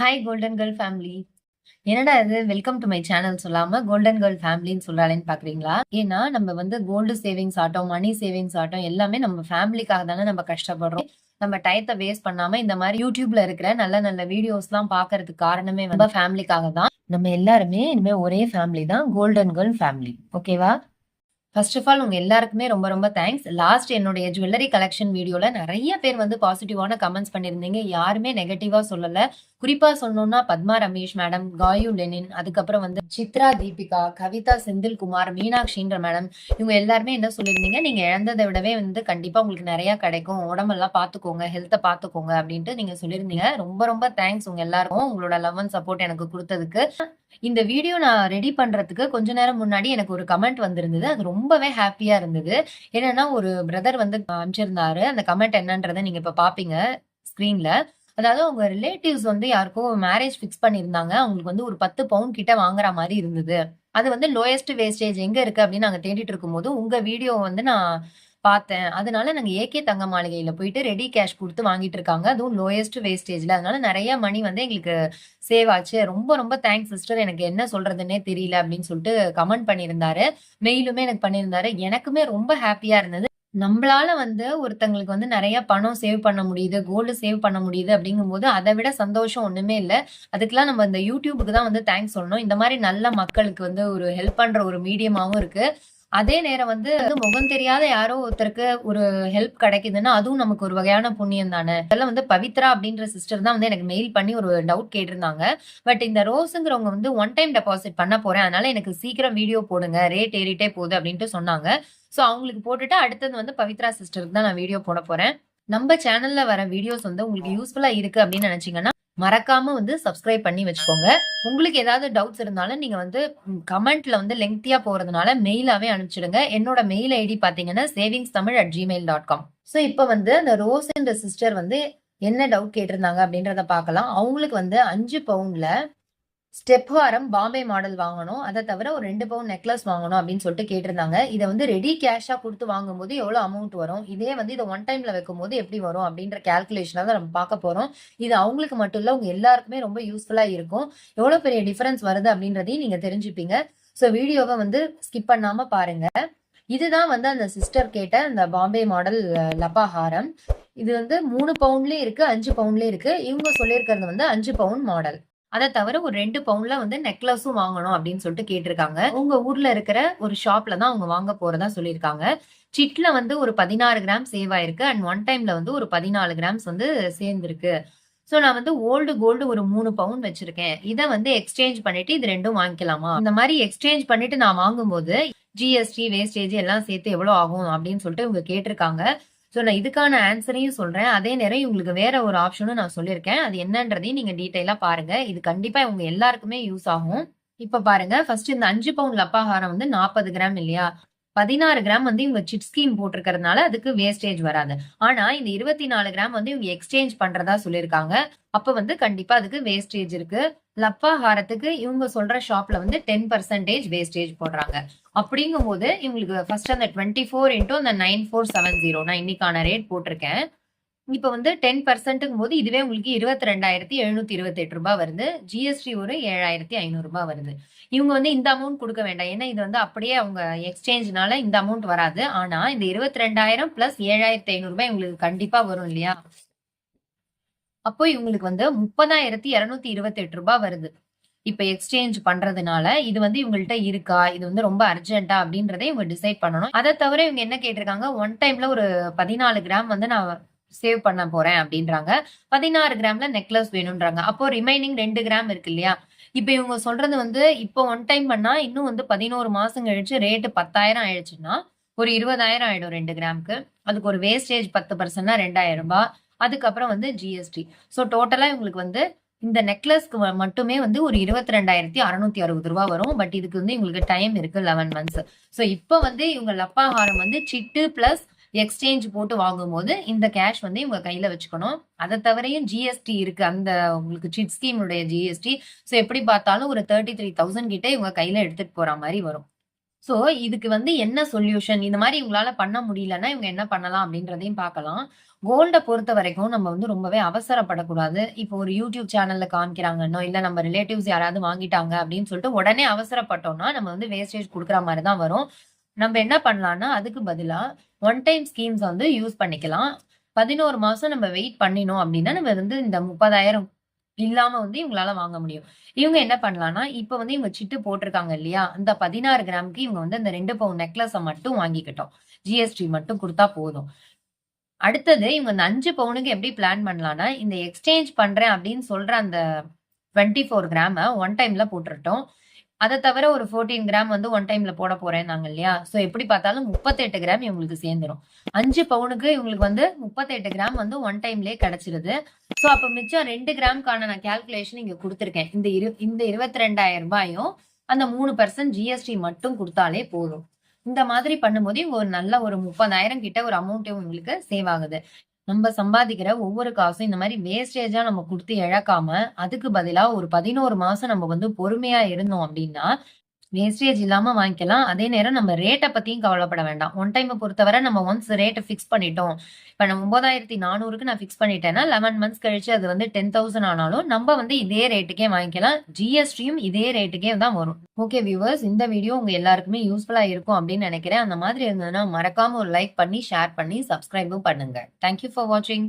Hi golden girl family என்னடா இது? Welcome to my channel சொல்லாம கோல்டன் கேர்ள் ஃபேமிலின்னு சொல்றாளேன்னு பாக்குறீங்களா? ஏன்னா நம்ம வந்து கோல்டு சேவிங்ஸ் ஆட்டம் மணி சேவிங்ஸ் ஆட்டம் எல்லாமே நம்ம ஃபேமிலிக்காக தானே நம்ம கஷ்டப்படுறோம். நம்ம டயத்தை வேஸ்ட் பண்ணாம இந்த மாதிரி யூடியூப்ல இருக்கிற நல்ல நல்ல வீடியோஸ் எல்லாம் பாக்குறதுக்கு காரணமே வந்து ஃபேமிலிக்காக தான். நம்ம எல்லாருமே இனிமே ஒரே ஃபேமிலி தான் கோல்டன் கேர்ள் ஃபேமிலி ஓகேவா ஃபர்ஸ்ட் ஆஃப் ஆல் உங்க எல்லாருக்குமே ரொம்ப ரொம்ப தேங்க்ஸ் லாஸ்ட் என்னுடைய ஜுவல்லரி கலெக்ஷன் வீடியோல நிறைய பேர் வந்து பாசிட்டிவான கமெண்ட்ஸ் பண்ணியிருந்தீங்க. யாருமே நெகட்டிவா சொல்லல. குறிப்பா சொல்லணும்னா பத்மா ரமேஷ் மேடம் காயு லெனின் அதுக்கப்புறம் வந்து சித்ரா தீபிகா கவிதா செந்தில்குமார் மீனாட்சின்ற மேடம் இவங்க எல்லாருமே என்ன சொல்லியிருந்தீங்க? நீங்க இழந்ததை விடவே வந்து கண்டிப்பா உங்களுக்கு நிறைய கிடைக்கும். உடம்பெல்லாம் பாத்துக்கோங்க ஹெல்த்தை பாத்துக்கோங்க அப்படின்ட்டு நீங்க சொல்லியிருந்தீங்க. ரொம்ப ரொம்ப தேங்க்ஸ் உங்க எல்லாருக்கும். உங்களோட லவ் அண்ட் சப்போர்ட் எனக்கு கொடுத்ததுக்கு. இந்த வீடியோ நான் ரெடி பண்றதுக்கு கொஞ்ச நேரம் முன்னாடி எனக்கு ஒரு கமெண்ட் வந்திருந்தது. அது ரொம்பவே ஹாப்பியா இருந்தது. என்னன்னா ஒரு பிரதர் வந்து அனுப்பிச்சிருந்தாரு அந்த கமெண்ட் என்னன்றதை நீங்க இப்ப பாப்பீங்க ஸ்கிரீன்ல அதாவது அவங்க ரிலேட்டிவ்ஸ் வந்து யாருக்கோ மேரேஜ் ஃபிக்ஸ் பண்ணியிருந்தாங்க. அவங்களுக்கு வந்து ஒரு பத்து பவுன் கிட்ட வாங்குற மாதிரி இருந்தது. அது வந்து லோயஸ்ட் வேஸ்டேஜ் எங்க இருக்கு அப்படின்னு நாங்க தேடிட்டு இருக்கும்போது உங்க வீடியோ வந்து நான் பார்த்தேன். அதனால நாங்க ஏகே தங்க மாளிகையில போயிட்டு ரெடி கேஷ் கொடுத்து வாங்கிட்டு இருக்காங்க. அதுவும் லோயஸ்ட் வேஸ்டேஜ்ல அதனால நிறைய மணி வந்து எங்களுக்கு சேவ் ஆச்சு. ரொம்ப ரொம்ப தேங்க்ஸ் சிஸ்டர் எனக்கு என்ன சொல்றதுன்னே தெரியல அப்படின்னு சொல்லிட்டு கமெண்ட் பண்ணியிருந்தாரு. மெயிலுமே எனக்கு பண்ணியிருந்தாரு. எனக்குமே ரொம்ப ஹாப்பியா இருந்தது. நம்மளால வந்து ஒருத்தங்களுக்கு வந்து நிறைய பணம் சேவ் பண்ண முடியுது கோல்டு சேவ் பண்ண முடியுது அப்படிங்கும்போது அதை விட சந்தோஷம் ஒண்ணுமே இல்லை. அதுக்கெல்லாம் நம்ம இந்த யூடியூபுக்கு தான் வந்து தேங்க்ஸ் சொல்லணும். இந்த மாதிரி நல்ல மக்களுக்கு வந்து ஒரு ஹெல்ப் பண்ற ஒரு மீடியமாவும் இருக்கு. அதே நேரம் வந்து முகம் தெரியாத யாரோ ஒருத்தருக்கு ஒரு ஹெல்ப் கிடைக்குதுன்னா அதுவும் நமக்கு ஒரு வகையான புண்ணியம் தானே? இதெல்லாம் வந்து பவித்ரா அப்படின்ற சிஸ்டர் தான் வந்து எனக்கு மெயில் பண்ணி ஒரு டவுட் கேட்டிருந்தாங்க. பட் இந்த ரோஸுங்கிறவங்க வந்து ஒன் டைம் டெபாசிட் பண்ண போறேன். அதனால எனக்கு சீக்கிரம் வீடியோ போடுங்க. ரேட் ஏறிட்டே போகுது அப்படின்ட்டு சொன்னாங்க. ஸோ அவங்களுக்கு போட்டுட்டு அடுத்தது வந்து பவித்ரா சிஸ்டருக்கு தான் நான் வீடியோ போட போறேன். நம்ம சேனல்ல வர வீடியோஸ் வந்து உங்களுக்கு யூஸ்ஃபுல்லா இருக்கு அப்படின்னு நினைச்சீங்கன்னா மறக்காம வந்து சப்ஸ்கிரைப் பண்ணி வச்சுக்கோங்க. உங்களுக்கு ஏதாவது டவுட்ஸ் இருந்தாலும் நீங்க வந்து கமெண்ட்ல வந்து லெங்க்தியா போறதுனால மெயிலாவே அனுப்பிச்சிடுங்க. என்னோட மெயில் ஐடி பாத்தீங்கன்னா savings Tamil at Gmail dot com so இப்போ வந்து அந்த ரோஸ் என்ற சிஸ்டர் வந்து என்ன டவுட் கேட்டிருந்தாங்க அப்படின்றத பார்க்கலாம். அவங்களுக்கு வந்து அஞ்சு பவுண்ட்ல ஸ்டெப் வாரம் பாம்பே மாடல் வாங்கணும். அதை தவிர ஒரு ரெண்டு பவுன் நெக்லஸ் வாங்கணும் அப்படின்னு சொல்லிட்டு கேட்டிருந்தாங்க. இதை வந்து ரெடி கேஷா கொடுத்து வாங்கும்போது எவ்வளவு அமௌண்ட் வரும்? இதே வந்து இதை ஒன் டைம்ல வைக்கும்போது எப்படி வரும்? அப்படின்ற கேல்குலேஷனா தான் நம்ம பார்க்க போறோம். இது அவங்களுக்கு மட்டும் இல்ல உங்க எல்லாருக்குமே ரொம்ப யூஸ்ஃபுல்லா இருக்கும். எவ்வளவு பெரிய டிஃபரன்ஸ் வருது அப்படின்றதையும் நீங்க தெரிஞ்சுப்பீங்க. ஸோ வீடியோவை வந்து ஸ்கிப் பண்ணாம பாருங்க. இதுதான் வந்து அந்த சிஸ்டர் கேட்ட அந்த பாம்பே மாடல் லப்பாஹாரம் இது வந்து மூணு பவுன்லேயும் இருக்கு அஞ்சு பவுண்ட்லயும் இருக்கு. இவங்க சொல்லியிருக்கிறது வந்து அஞ்சு பவுன் மாடல். அதை தவிர ஒரு ரெண்டு பவுண்ட்ல வந்து நெக்லஸும் வாங்கணும் அப்படின்னு சொல்லிட்டு கேட்டிருக்காங்க. உங்க ஊர்ல இருக்கிற ஒரு ஷாப்ல தான் அவங்க வாங்க போறதா சொல்லியிருக்காங்க. சிட்ல வந்து ஒரு பதினாறு கிராம் சேவ் ஆயிருக்கு. அண்ட் ஒன் டைம்ல வந்து ஒரு பதினாலு கிராம்ஸ் வந்து சேர்ந்துருக்கு. ஸோ நான் வந்து ஓல்டு கோல்டு ஒரு மூணு பவுண்ட் வச்சிருக்கேன். இதை வந்து எக்ஸ்சேஞ்ச் பண்ணிட்டு இது ரெண்டும் வாங்கிக்கலாமா? இந்த மாதிரி எக்ஸ்சேஞ்ச் பண்ணிட்டு நான் வாங்கும்போது ஜிஎஸ்டி வேஸ்டேஜ் எல்லாம் சேர்த்து எவ்வளவு ஆகும் அப்படின்னு சொல்லிட்டு இவங்க கேட்டிருக்காங்க. ஸோ நான் இதுக்கான ஆன்சரையும் சொல்கிறேன் அதே நேரம் இவங்களுக்கு வேற ஒரு ஆப்ஷனும் நான் சொல்லியிருக்கேன். அது என்னன்றதையும் நீங்கள் டீட்டெயிலாக பாருங்க. இது கண்டிப்பாக இவங்க எல்லாருக்குமே யூஸ் ஆகும். இப்போ பாருங்க. ஃபர்ஸ்ட் இந்த அஞ்சு பவுண்ட் லப்பாகாரம் வந்து நாற்பது கிராம் இல்லையா? பதினாறு கிராம் வந்து இவங்க சிட் ஸ்கீம் போட்டிருக்கிறதுனால அதுக்கு வேஸ்டேஜ் வராது. ஆனா இந்த இருபத்தி நாலு கிராம் வந்து இவங்க எக்ஸ்சேஞ்ச் பண்றதா சொல்லியிருக்காங்க. அப்ப வந்து கண்டிப்பா அதுக்கு வேஸ்டேஜ் இருக்கு. லப்பா ஹாரத்துக்கு இவங்க சொல்ற ஷாப்ல வந்து டென் பர்சன்டேஜ் வேஸ்டேஜ் போடுறாங்க. அப்படிங்கும் போது இவங்களுக்கு ஃபர்ஸ்ட் அந்த டுவெண்ட்டி ஃபோர் இன்டூ அந்த நைன் ஃபோர் செவன் ஜீரோ நான் இன்னைக்கான ரேட் போட்டிருக்கேன். இப்ப வந்து டென் பர்சன்ட்டுங்கும் போது இதுவே உங்களுக்கு இருபத்தி ரெண்டாயிரத்தி எழுநூத்தி இருபத்தி எட்டு ரூபாய் வருது. ஜிஎஸ்டி ஒரு ஏழாயிரத்தி ஐநூறு ரூபாய் வருது. இவங்க வந்து இந்த அமௌண்ட் கொடுக்க வேண்டாம். ஏன்னா இது வந்து அப்படியே அவங்க எக்ஸ்சேஞ்ச்னால இந்த அமௌண்ட் வராது. ஆனா இந்த இருபத்தி ரெண்டாயிரம் பிளஸ் ஏழாயிரத்தி ஐநூறு ரூபாய் உங்களுக்கு கண்டிப்பா வரும் இல்லையா? அப்போ இவங்களுக்கு வந்து முப்பதாயிரத்தி இருநூத்தி இருபத்தி எட்டு ரூபாய் வருது. இப்ப எக்ஸ்சேஞ்ச் பண்றதுனால இது வந்து இவங்கள்ட்ட இருக்கா? இது வந்து ரொம்ப அர்ஜென்ட்டா அப்படின்றத இவங்க டிசைட் பண்ணணும். அதை தவிர இவங்க என்ன கேட்டிருக்காங்க? ஒன் டைம்ல ஒரு பதினாலு கிராம் வந்து நான் சேவ் பண்ண போறேன் அப்படின்றாங்க. பதினாறு கிராம்ல நெக்லஸ் வேணும்ன்றாங்க. அப்போ ரிமைனிங் ரெண்டு கிராம் இருக்கு இல்லையா? இப்ப இவங்க சொல்றது வந்து இப்போ ஒன் டைம் பண்ணா இன்னும் வந்து பதினோரு மாசம் கழிச்சு ரேட்டு பத்தாயிரம் ஆயிடுச்சுன்னா ஒரு இருபதாயிரம் ஆயிடும் ரெண்டு கிராமுக்கு. அதுக்கு ஒரு வேஸ்டேஜ் பத்து பர்சன்ட்னா ரெண்டாயிரம் ரூபாய். அதுக்கப்புறம் வந்து ஜிஎஸ்டி ஸோ டோட்டலா இவங்களுக்கு வந்து இந்த நெக்லஸ்க்கு மட்டுமே வந்து ஒரு இருபத்தி ரெண்டாயிரத்தி அறுநூத்தி அறுபது ரூபா வரும். பட் இதுக்கு வந்து இவங்களுக்கு டைம் இருக்கு லெவன் மந்த்ஸ் ஸோ இப்போ வந்து இவங்க லப்பாஹாரம் வந்து சிட்டு பிளஸ் எக்ஸ்சேஞ்ச் போட்டு வாங்கும்போது இந்த கேஷ் வந்து இவங்க கையில வச்சுக்கணும் அதை தவிரையும் ஜிஎஸ்டி இருக்கு அந்த உங்களுக்கு சிட் ஸ்கீமுடைய ஜிஎஸ்டி ஸோ எப்படி பார்த்தாலும் ஒரு தேர்ட்டி த்ரீ தௌசண்ட் கிட்ட இவங்க கையில எடுத்துட்டு போற மாதிரி வரும் ஸோ இதுக்கு வந்து என்ன சொல்யூஷன்? இந்த மாதிரி இவங்களால பண்ண முடியலன்னா, இவங்க என்ன பண்ணலாம் அப்படின்றதையும் பார்க்கலாம். கோல்ட பொறுத்த வரைக்கும் நம்ம வந்து ரொம்பவே அவசரப்படக்கூடாது. இப்போ ஒரு யூடியூப் சேனல்ல காமிக்கிறாங்கன்னோ, இல்ல நம்ம ரிலேட்டிவ்ஸ் யாராவது வாங்கிட்டாங்க அப்படின்னு சொல்லிட்டு உடனே அவசரப்பட்டோம்னா, நம்ம வந்து வேஸ்டேஜ் கொடுக்குற மாதிரி தான் வரும். நம்ம என்ன பண்ணலாம்னா, அதுக்கு பதிலா ஒன் டைம் ஸ்கீம்ஸ் வந்து யூஸ் பண்ணிக்கலாம். 11 மாசம் நம்ம வெயிட் பண்ணினோம் அப்படின்னா, நம்ம வந்து இந்த 30,000 இல்லாம வந்து இவங்களால வாங்க முடியும். இவங்க என்ன பண்ணலாம்னா, இப்ப வந்து இவங்க சிட்டு போட்டிருக்காங்க இல்லையா? அந்த 16 கிராம்க்கு இவங்க வந்து அந்த ரெண்டு பவுன் நெக்லஸை மட்டும் வாங்கிக்கிட்டோம் ஜிஎஸ்டி மட்டும் கொடுத்தா போதும். அடுத்தது இவங்க அந்த அஞ்சு பவுனுக்கு எப்படி பிளான் பண்ணலாம்னா, இந்த எக்ஸ்சேஞ்ச் பண்றேன் அப்படின்னு சொல்ற அந்த 24 கிராம ஒன் டைம்ல போட்டுருட்டோம் அதை தவிர ஒரு 14 கிராம் வந்து ஒன் டைம்ல போட போறேன்னாங்க இல்லையா? ஸோ எப்படி பார்த்தாலும் 38 கிராம் இவங்களுக்கு சேர்ந்துடும் அஞ்சு பவுனுக்கு இவங்களுக்கு வந்து 38 கிராம் வந்து ஒன் டைம்லயே கிடைச்சிருது. ஸோ அப்போ மிச்சம் ரெண்டு கிராம்க்கான நான் கால்குலேஷன் இங்க கொடுத்துருக்கேன் இந்த இரு இந்த இருவத்தி ரெண்டாயிரம் ரூபாயும் அந்த மூணு பர்சன்ட் ஜிஎஸ்டி மட்டும் குடுத்தாலே போதும். இந்த மாதிரி பண்ணும்போது இவங்க ஒரு நல்ல ஒரு 30,000 கிட்ட ஒரு அமௌண்ட்டும் இவங்களுக்கு சேவ் ஆகுது. நம்ம சம்பாதிக்கிற ஒவ்வொரு காசும் இந்த மாதிரி வேஸ்டேஜா நம்ம கொடுத்து இழக்காம, அதுக்கு பதிலா ஒரு 11 மாசம் நம்ம வந்து பொறுமையா இருந்தோம் அப்படின்னா, வேஸ்டேஜ் இல்லாமல் வாங்கிக்கலாம். அதே நேரம் நம்ம ரேட்டை பற்றியும் கவலைப்பட வேண்டாம். ஒன் டைம பொறுத்தவரை நம்ம ஒன்ஸ் ரேட்டை ஃபிக்ஸ் பண்ணிட்டோம். இப்ப நான் 9,400க்கு நான் ஃபிக்ஸ் பண்ணிட்டேன்னா, 11 மந்த்ஸ் கழிச்சு அது வந்து 10,000 ஆனாலும், நம்ம வந்து இதே ரேட்டுக்கே வாங்கிக்கலாம். ஜிஎஸ்டியும் இதே ரேட்டுக்கே தான் வரும். ஓகே வியூவர்ஸ் இந்த வீடியோ உங்கள் எல்லாருக்குமே யூஸ்ஃபுல்லாக இருக்கும் அப்படின்னு நினைக்கிறேன். அந்த மாதிரி இருந்ததுன்னா மறக்காமல் ஒரு லைக் பண்ணி, ஷேர் பண்ணி, சப்ஸ்கிரைபும் பண்ணுங்கள் தேங்க் யூ ஃபார் வாட்சிங்.